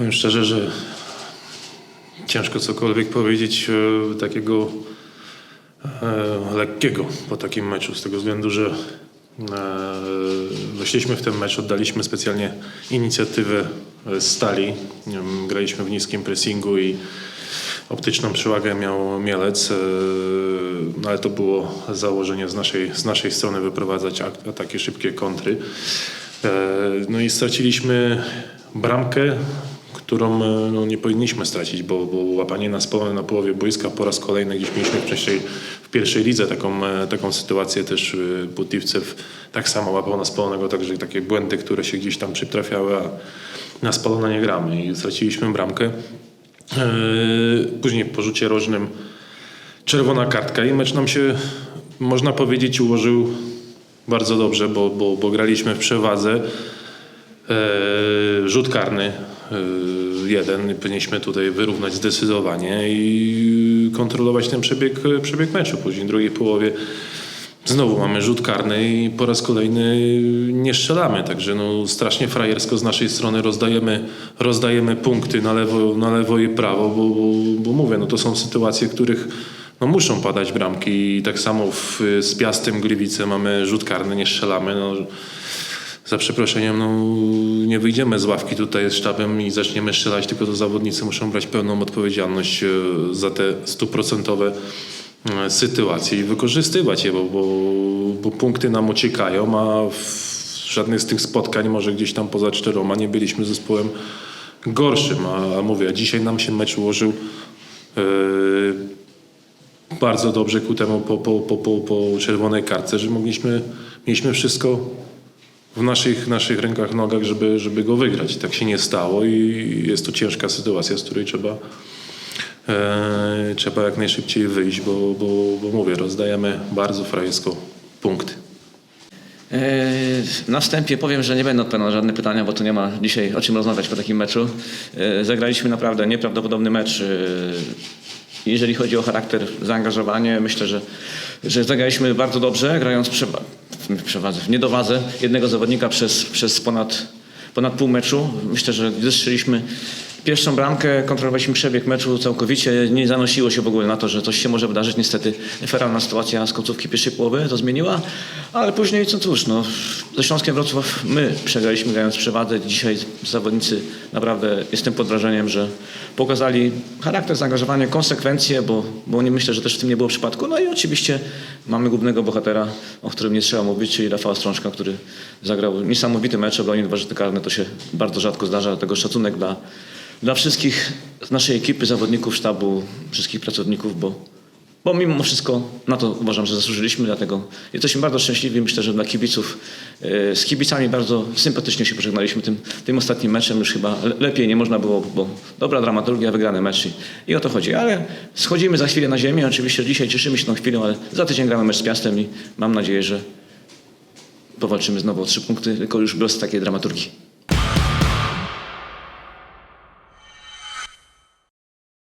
Powiem szczerze, że ciężko cokolwiek powiedzieć e, takiego e, lekkiego po takim meczu, z tego względu, że e, weszliśmy w ten mecz, oddaliśmy specjalnie inicjatywę stali. Graliśmy w niskim pressingu i optyczną przewagę miał Mielec, no ale to było założenie z naszej, z naszej strony wyprowadzać ak- ataki szybkie kontry. No i straciliśmy bramkę, którą e, no, nie powinniśmy stracić, bo, bo łapanie na spolone na połowie boiska po raz kolejny gdzieś mieliśmy wcześniej w pierwszej lidze taką, e, taką sytuację też e, Butliwcew tak samo łapał na spalonego, także takie błędy, które się gdzieś tam przytrafiały, a na spalona nie gramy i straciliśmy bramkę. Później po rzucie rożnym czerwona kartka i mecz nam się, można powiedzieć, ułożył bardzo dobrze, bo, bo, bo graliśmy w przewadze. E, rzut karny e, jeden, powinniśmy tutaj wyrównać zdecydowanie i kontrolować ten przebieg, przebieg meczu. Później w drugiej połowie znowu mamy rzut karny i po raz kolejny nie strzelamy, także no, strasznie frajersko z naszej strony rozdajemy, rozdajemy punkty na lewo, na lewo i prawo, bo, bo, bo mówię, no to są sytuacje, w których no, muszą padać bramki i tak samo w, z Piastem Gliwice mamy rzut karny, nie strzelamy. No, za przeproszeniem, no, nie wyjdziemy z ławki tutaj z sztabem i zaczniemy strzelać, tylko to zawodnicy muszą brać pełną odpowiedzialność e, za te stuprocentowe e, sytuacje i wykorzystywać je, bo, bo, bo punkty nam uciekają, a w żadnych z tych spotkań, może gdzieś tam poza czteroma, nie byliśmy zespołem gorszym, a, a mówię, dzisiaj nam się mecz ułożył e, bardzo dobrze ku temu po, po, po, po, po czerwonej kartce, że mogliśmy, mieliśmy wszystko w naszych, naszych rękach, nogach, żeby, żeby go wygrać. Tak się nie stało i jest to ciężka sytuacja, z której trzeba, e, trzeba jak najszybciej wyjść, bo, bo, bo mówię, rozdajemy bardzo frajersko punkty. E, Na wstępie powiem, że nie będę odpowiadał na żadne pytania, bo tu nie ma dzisiaj o czym rozmawiać po takim meczu. E, Zagraliśmy naprawdę nieprawdopodobny mecz. E, Jeżeli chodzi o charakter, zaangażowanie, myślę, że, że zagraliśmy bardzo dobrze, grając przewadze, w niedowadze jednego zawodnika przez, przez ponad, ponad pół meczu. Myślę, że gdy strzeliśmy pierwszą bramkę, kontrolowaliśmy przebieg meczu całkowicie, nie zanosiło się w ogóle na to, że coś się może wydarzyć. Niestety feralna sytuacja z końcówki pierwszej połowy to zmieniła, ale później co cóż, no, ze Śląskiem Wrocław my przegraliśmy grając w przewadze. Dzisiaj zawodnicy naprawdę jestem pod wrażeniem, że pokazali charakter, zaangażowanie, konsekwencje, bo, bo nie myślę, że też w tym nie było przypadku. No i oczywiście mamy głównego bohatera, o którym nie trzeba mówić, czyli Rafała Strączka, który zagrał niesamowity mecz, obronił dwa rzuty karne. To się bardzo rzadko zdarza, dlatego szacunek dla, dla wszystkich z naszej ekipy, zawodników, sztabu, wszystkich pracowników, bo, bo mimo wszystko na to uważam, że zasłużyliśmy, dlatego jesteśmy bardzo szczęśliwi. Myślę, że dla kibiców, e, z kibicami bardzo sympatycznie się pożegnaliśmy tym, tym ostatnim meczem. Już chyba le- lepiej nie można było, bo dobra dramaturgia, wygrany mecz i, i o to chodzi. Ale schodzimy za chwilę na ziemię. Oczywiście dzisiaj cieszymy się tą chwilą, ale za tydzień gramy mecz z Piastem i mam nadzieję, że powalczymy znowu o trzy punkty, tylko już bez takiej dramaturgii.